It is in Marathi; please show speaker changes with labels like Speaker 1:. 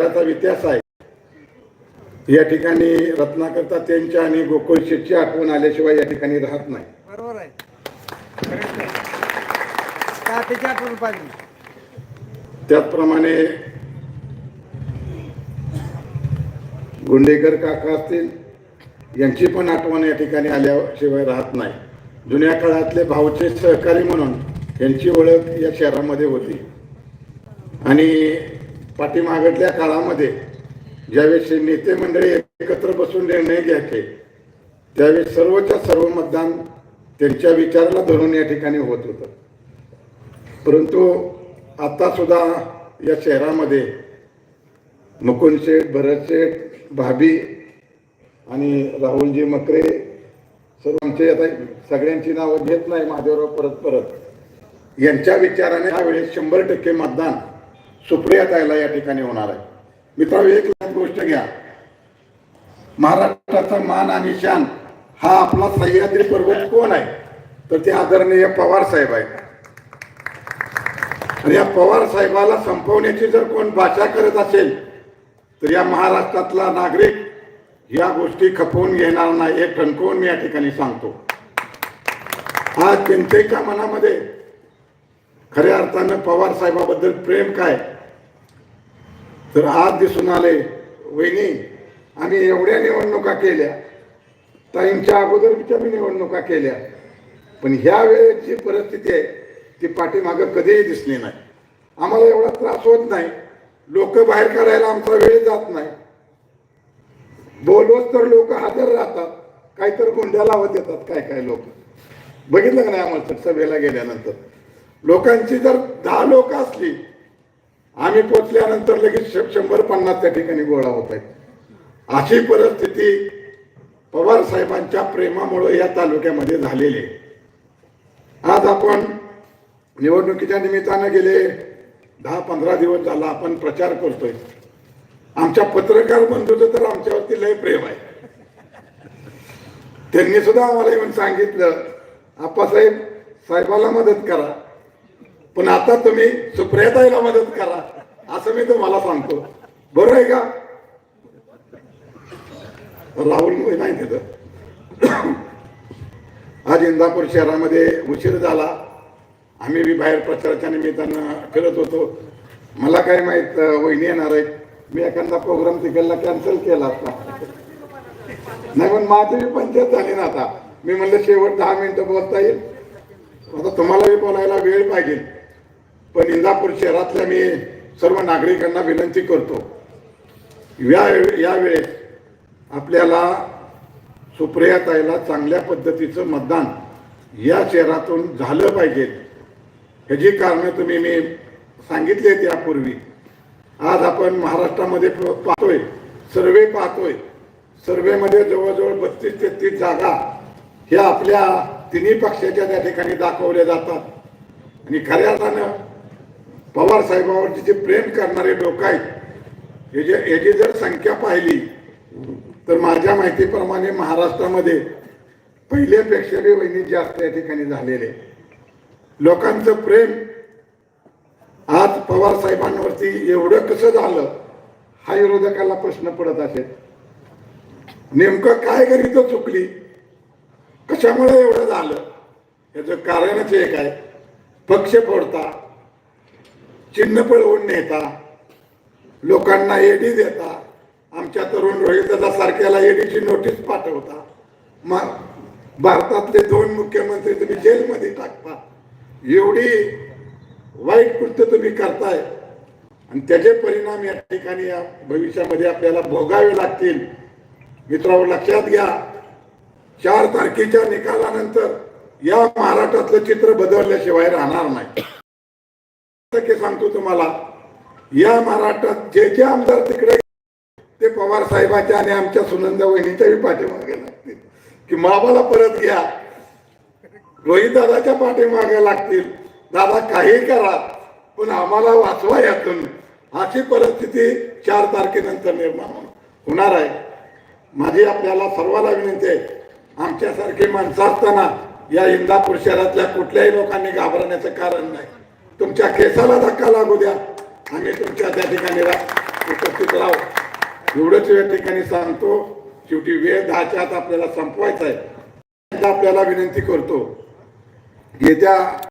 Speaker 1: त्याचा इतिहास आहे. या ठिकाणी रत्नाकरता त्यांच्या आणि गोकुळ शेठची आठवण आल्याशिवाय या ठिकाणी राहत नाही.
Speaker 2: बरोबर आहे.
Speaker 1: त्याचप्रमाणे गुंडेकर काका असतील यांची पण आठवण या ठिकाणी आल्याशिवाय राहत नाही. जुन्या काळातले भाऊचे सहकारी म्हणून यांची ओळख या शहरामध्ये होती. आणि पाठीमागटल्या काळामध्ये ज्यावेळेस नेते मंडळी एकत्र बसून निर्णय घ्यायचे त्यावेळेस सर्वच्या सर्व मतदान त्यांच्या विचाराला धरून या ठिकाणी होत होतं. परंतु आता सुद्धा या शहरामध्ये मुकुंद शेठ भरत शेठ भाभी आणि राहुलजी मकरे सर्वांचे आता सगळ्यांची नावं घेत नाही माझ्यावर परत परत. यांच्या विचाराने यावेळेस शंभर टक्के मतदान सुप्रिया ताईला या ठिकाणी होणार आहे. मित्रांनो एक लहान गोष्ट घ्या. महाराष्ट्राचा मान आणि शान हा आपला सह्याद्री पर्वत कोण आहे? तर ते आदरणीय पवार साहेब आहे आणि या पवार साहेबाला संपवण्याची जर कोण भाषा करत असेल तर या महाराष्ट्रातला नागरिक या गोष्टी खपवून घेणार नाही. हे ठणकवून मी या ठिकाणी सांगतो. आज त्यांच्या मनामध्ये खऱ्या अर्थानं पवार साहेबाबद्दल प्रेम काय? तर आज दिसून आले वहिनी आम्ही एवढ्या निवडणुका केल्या. ताईंच्या अगोदरच्या मी निवडणुका केल्या. पण ह्या वेळेची जी परिस्थिती आहे ती पाठीमागं कधीही दिसली नाही. आम्हाला एवढा त्रास होत नाही. लोक बाहेर काढायला आमचा वेळ जात नाही. बोलवत तर लोक हजर राहतात काहीतरी गुंड्या लावत येतात काय काय लोक. बघितलं का नाही आम्हाला? सभेला गेल्यानंतर. लोकांची जर दहा लोक असली आम्ही पोचल्यानंतर लगेच शंभर पन्नास त्या ठिकाणी गोळा होत आहेत. अशी परिस्थिती पवार साहेबांच्या प्रेमामुळे या तालुक्यामध्ये झालेली आहे. आज आपण निवडणुकीच्या निमित्तानं गेले दहा पंधरा दिवस झाला आपण प्रचार करतोय. आमच्या पत्रकार बंधूचं तर आमच्यावरती लय प्रेम आहे. त्यांनी सुद्धा आम्हाला येऊन सांगितलं आप्पासाहेब साहेबाला मदत करा. पण आता तुम्ही सुप्रियाताईला मदत करा असं मी तुम्हाला सांगतो. बरोबर आहे का? राहुल नाही तिथं. आज इंदापूर शहरामध्ये उशीर झाला. आम्ही बी बाहेर प्रचाराच्या निमित्तानं फिरत होतो. मला काय माहीत वहिनी येणार आहेत. मी एखादा प्रोग्राम तिकडला कॅन्सल केला असता. नाही पण माझी बी पंचायत झाली ना आता. मी म्हणलं शेवट दहा मिनिटं बोलता येईल. आता तुम्हाला बी बोलायला वेळ पाहिजे. पण इंदापूर शहरातल्या मी सर्व नागरिकांना विनंती करतो या यावेळेस आपल्याला सुप्रियाताईला चांगल्या पद्धतीचं मतदान या शहरातून झालं पाहिजे. ह्याची कारणं तुम्ही मी सांगितली आहेत यापूर्वी आज आपण महाराष्ट्रामध्ये पाहतोय सर्वे पाहतोय. सर्वेमध्ये जवळजवळ बत्तीस तेहतीस जागा ह्या आपल्या तिन्ही पक्षाच्या त्या ठिकाणी दाखवल्या जातात. आणि खऱ्या अर्थानं पवार साहेबावरती जे प्रेम करणारे लोक आहेत हे याची जर संख्या पाहिली तर माझ्या माहितीप्रमाणे महाराष्ट्रामध्ये पहिल्यापेक्षा बी वहिनी जास्त या ठिकाणी झालेले लोकांचं प्रेम आज पवार साहेबांवरती एवढं कसं झालं हा विरोधकाला प्रश्न पडत असेल. नेमकं काय करीत चुकली कशामुळे एवढं झालं याचं कारणच एक आहे. पक्ष फोडता चिन्ह पळवून नेता लोकांना एडी देता आमच्या तरुण रोहितदा सारख्याला एडीची नोटीस पाठवता. मग भारतातले दोन मुख्यमंत्री तुम्ही जेलमध्ये टाकता. एवढी वाईट कृत्य तुम्ही करताय. आणि त्याचे परिणाम या ठिकाणी या भविष्यामध्ये आपल्याला भोगावे लागतील. मित्रांनो लक्षात घ्या. चार तारखेच्या निकालानंतर या महाराष्ट्रातलं चित्र बदलल्याशिवाय राहणार नाही. सांगतो तुम्हाला. या महाराष्ट्रात जे जे आमदार तिकडे ते पवार साहेबाच्या आणि आमच्या सुनंदा वहिनीच्याही पाठीमागे लागतील की मामाला परत घ्या. रोहित दादाच्या पाठीमागे लागतील. दादा काही करा. पण आम्हाला वाचवा यातून. अशी परिस्थिती चार तारखेनंतर निर्माण होणार आहे. माझी आपल्याला सर्वांना विनंती आहे. आमच्यासारखी माणसं असताना या इंदापूर शहरातल्या कुठल्याही लोकांनी घाबरण्याचं कारण नाही. तुमच्या केसाला धक्का लागू द्या. आम्ही तुमच्या त्या ठिकाणी उपस्थित राहू. एवढंच या ठिकाणी सांगतो शेवटी वेळ दहाच्या आत आपल्याला संपवायचा आहे. आपल्याला विनंती करतो येत्या